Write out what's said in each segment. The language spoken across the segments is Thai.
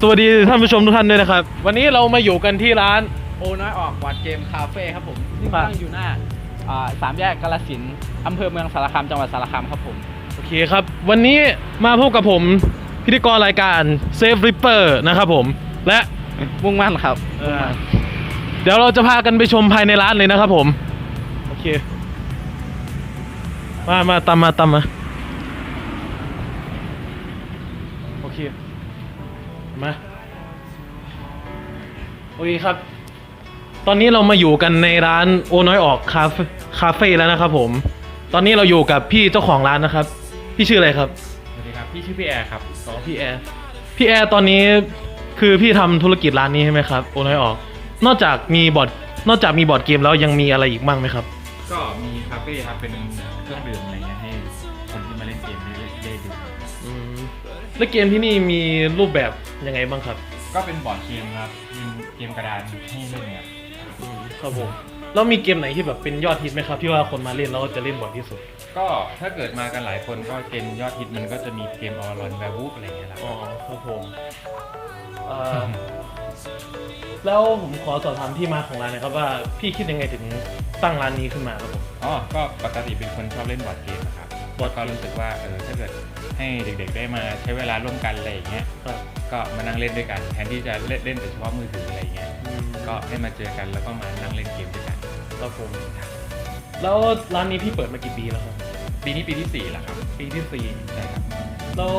สวัสดีท่านผู้ชมทุกท่านด้วยนะครับ วันนี้เรามาอยู่กันที่ร้าน โอน้อยออกบอร์ดเกมคาเฟ่ครับผมซึ่งครับ ตั้งอยู่หน้าอ่าสามแยกกาลสินธุ์อำเภอเมืองสารคามจังหวัดสารคามครับผมโอเคครับ วันนี้มาพบกับผมพิธีกรรายการ Safe Ripper นะครับผมและมุ่งมั่นครับเอ่อเดี๋ยวเราจะพากันไปชมภายในร้านเลยนะครับผมโอเคมามาตามมาตามมาโอเค มาโอเคครับ ตอนนี้เรามาอยู่กันในร้านโอน้อยออกคาเฟ่คาเฟ่แล้วนะครับผม ตอนนี้เราอยู่กับพี่เจ้าของร้านนะครับ พี่ชื่ออะไรครับสวัสดีครับ พี่ชื่อพี่แอร์ครับอ๋อพี่แอร์ พี่แอร์ตอนนี้คือพี่ทำธุรกิจร้านนี้ใช่ไหมครับ โอน้อยออก นอกจากมีบอร์ดนอกจากมีบอร์ดเกมแล้วยังมีอะไรอีกบ้างไหมครับ ก็มีคาเฟ่ครับเป็นเครื่องดื่มอะไรเงี้ยให้คนที่มาเล่นเกมได้ได้ดื่ม อืม แล้วเกมที่นี่มีรูปแบบยังไงบ้างครับ ก็เป็นบอร์ดเกมครับเป็นเกมกระดานให้เล่นเนี่ยครับผม แล้วมีเกมไหนที่แบบเป็นยอดฮิตไหมครับ ที่ว่าคนมาเล่นแล้วจะเล่นบ่อยที่สุด ก็ถ้าเกิดมากันหลายคนก็เกมยอดฮิตมันก็จะมีเกมออรอนแวร์วูฟอะไรเงี้ยแหละอ๋อครับผมเอ่อแล้วผมขอสอบถามที่มาของร้านหนะครับว่าพี่คิดยังไงถึงตั้งร้านนี้ขึ้นมาครับผม อ๋อก็ปกติเป็นคนชอบเล่นบอร์ดเกมนะครับบอร์ดเกมก็รู้สึกว่าเออถ้าเกิดให้เด็กๆได้มาใช้เวลาร่วมกันอะไรอย่างเงี้ยครับก็มานั่งเล่นด้วยกัน แทนที่จะเล่นเล่นแต่เฉพาะมือถืออะไรเงี้ยอืมก็ให้มาเจอกันแล้วก็มานั่งเล่นเกมด้วยกันครับผมแล้วร้านนี้พี่เปิดมากี่ปีแล้วครับปีนี้ปีที่สี่แล้วครับปีที่สี่ใช่ครับแล้ว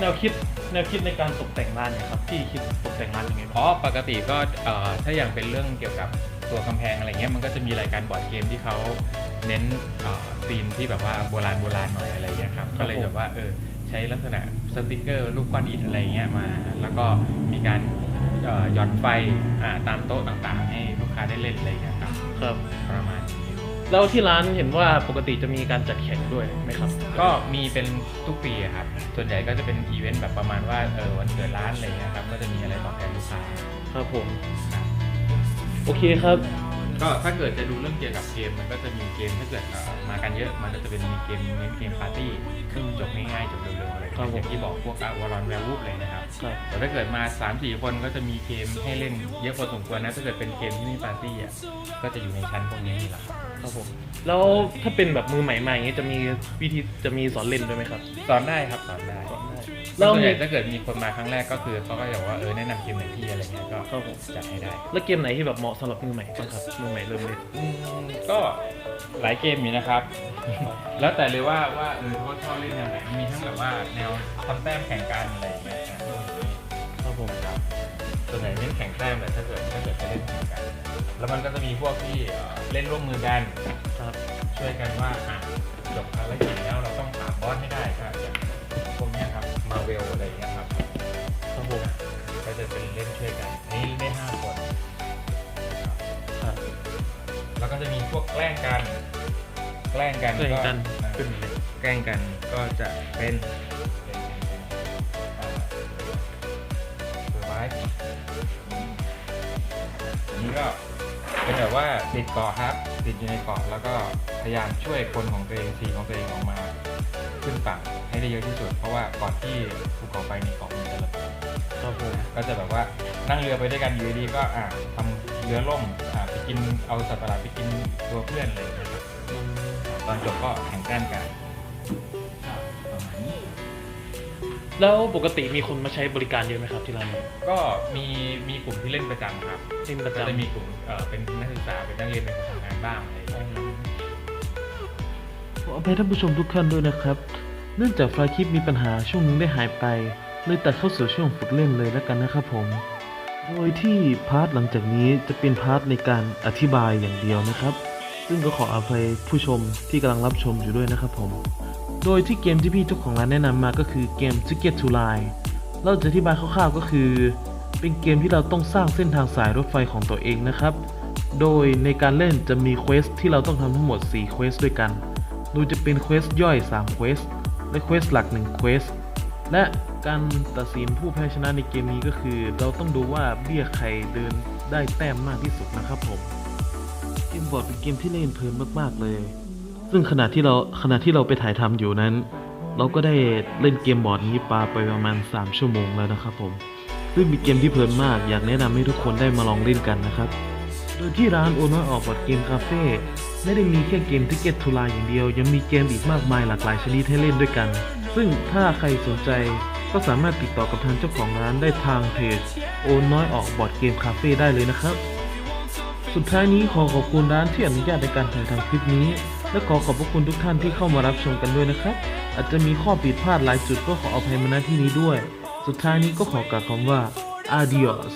แนวคิดแนวคิดในการตกแต่งร้านเนี่ยครับพี่คิดตกแต่งร้านยังไงบ้างอ๋อปกติก็เอ่อถ้าอย่างเป็นเรื่องเกี่ยวกับตัวกำแพงอะไรเงี้ยมันก็จะมีรายการบอร์ดเกมที่เขาเน้นเอ่อ ธีมที่แบบว่าโบราณโบราณหน่อยอะไรเงี้ยครับก็เลยแบบว่าเออใช้ลักษณะสติกเกอร์รูปก้อนอิฐอะไรเงี้ยมา แล้วก็มีการเอ่อหย่อนไฟอ่าตามโต๊ะต่างๆ ให้ลูกค้าได้เล่นอะไรเงี้ยครับครับประมาณนี้แล้วที่ร้านเห็นว่าปกติจะมีการจัดแข่งด้วยไหมครับ ก็มีเป็นทุกปีอะครับ ส่วนใหญ่ก็จะเป็นอีเวนต์แบบประมาณว่าเออวันเกิดร้านอะไรเงี้ยครับก็จะมีอะไรตอบแทนลูกค้าครับผมโอเคครับ ก็ถ้าเกิดจะดูเรื่องเกี่ยวกับเกมมันก็จะมีเกมถ้าเกิดเอ่อมากันเยอะมันก็จะเป็นมีเกมเน้นเกมปาร์ตี้จบง่ายๆจบเร็วๆอะไรครับผมอย่างที่บอกพวกวอลลอนแวร์วูฟเลยนะครับครับ แต่ถ้าเกิดมา 3 4 คนก็จะมีเกมให้เล่นเยอะพอสมควรนะถ้าเกิดเป็นเกมที่มีปาร์ตี้อะก็จะอยู่ในชั้นพวกนี้นี่แหละครับครับผมแล้วถ้าเป็นแบบมือใหม่มาอย่างนี้จะมีวิธีจะมีสอนเล่นด้วยไหมครับ สอนได้ครับสอนได้สอนได้ แล้แล้ววส่วนมีใหญ่ถ้าเกิดมีคนมาครั้งแรกก็คือเขาก็จะบอกว่าเออแนะนำเกมไหนที่อะไรเงี้ยก็ครับผมจัดให้ได้ แล้วเกมไหนที่แบบเหมาะสำหรับมือใหม่บ้างครับมือใหม่เริ่มเล่นอืมก็หลายเกมอยู่นะครับ แล้วแต่เลยว่าว่าเออเขาชอบเล่นแนวไหนมีทั้งแบบว่าแนวทำแต้มแข่งกันอะไรอย่างเงี้ยครับครับผมครับส่วนใหญ่เล่นแข่งแต้มแต่ถ้าเกิดถ้าเกิดจะเล่นแข่งกัน แล้วมันก็จะมีพวกที่เอ่อเล่นร่วมมือกัน ครับ ช่วยกันว่าอะจบภารกิจแล้วเราต้องปราบบอสให้ได้ก็อย่าง เวลอะไรอย่างเงี้ยครับครับผมก็จะเป็นเล่นช่วยกันนี่เล่นห้าคนครับแล้วก็จะมีพวกแกล้งกัน แกล้งกันแกล้งกันอ่าเป็นเลยแกล้งกันก็จะเป็นเซอร์ไพรส์อันนี้ก็เป็นแบบว่าติดเกาะครับ ติดอยู่ในเกาะแล้วก็พยายามช่วยคนของตัวเองทีมของตัวเองออกมา ขึ้นฝั่งให้ได้เยอะที่สุด เพราะว่าก่อนที่ภูเขาไฟในเกาะมันจะระเบิดครับผมก็จะแบบว่านั่งเรือไปด้วยกันอยู่ดีๆก็อ่าทำเรือล่มอ่าไปกินเอาสัตว์ประหลาดไปกินตัวเพื่อนอะไรอย่างเงี้ยครับอืมตอนจบก็แข่งแต้มกันประมาณนี้ แล้วปกติมีคนมาใช้บริการเยอะไหมครับที่ร้านนี้ก็มีมีกลุ่มที่เล่นประจำครับเล่นประก็จำจะมีกลุ่มเอ่อเป็นนักศึกษาเป็นนักเรียนเป็นคนทำงานบ้างอะไรอย่างเงี้ยขอ อภัยท่านผู้ชมทุกท่านด้วยนะครับ เนื่องจากไฟล์คลิปมีปัญหาช่วงนึงได้หายไป เลยตัดเข้าสู่ช่วงฝึกเล่นเลยแล้วกันนะครับผม โดยที่พาร์ทหลังจากนี้จะเป็นพาร์ทในการอธิบายอย่างเดียวนะครับ ซึ่งก็ขออภัยผู้ชมที่กำลังรับชมอยู่ด้วยนะครับผม โดยที่เกมที่พี่เจ้าของร้านแนะนำมาก็คือเกม Ticket to Ride เราจะอธิบายคร่าวๆก็คือ เป็นเกมที่เราต้องสร้างเส้นทางสายรถไฟของตัวเองนะครับ โดยในการเล่นจะมีเควสที่เราต้องทำทั้งหมด4เควสด้วยกัน โดยจะเป็นเควสย่อย3เควสและเควสหลัก1เควสและการตัดสินผู้แพ้ชนะในเกมนี้ก็คือ เราต้องดูว่าเบี้ยใครเดินได้แต้มมากที่สุดนะครับผมเกมบอร์ดเป็นเกมที่เล่นเพลินมากๆเลย ซึ่งขณะที่เราขณะที่เราไปถ่ายทำอยู่นั้น เราก็ได้เล่นเกมบอร์ดนี้ปาไปประมาณ 3 ชั่วโมงแล้วนะครับผมซึ่งเป็นเกมที่เพลินมากอยากแนะนำให้ทุกคนได้มาลองเล่นกันนะครับ โดยที่ร้านโอน้อยออกบอร์ดเกมคาเฟ่ไม่ได้มีแค่เกมทิกเก็ตทูลาอย่างเดียว ยังมีเกมอีกมากมายหลากหลายชนิดให้เล่นด้วยกัน ซึ่งถ้าใครสนใจก็สามารถติดต่อกับทางเจ้าของร้านได้ทางเพจโอน้อยออกบอร์ดเกมคาเฟ่ได้เลยนะครับ สุดท้ายนี้ขอขอบคุณร้านที่อนุญาตในการถ่ายทำคลิปนี้ และขอขอบพระคุณทุกท่านที่เข้ามารับชมกันด้วยนะครับ อาจจะมีข้อผิดพลาดหลายจุดก็ขออภัยมาณที่นี้ด้วย สุดท้ายนี้ก็ขอกล่าวคำว่า adios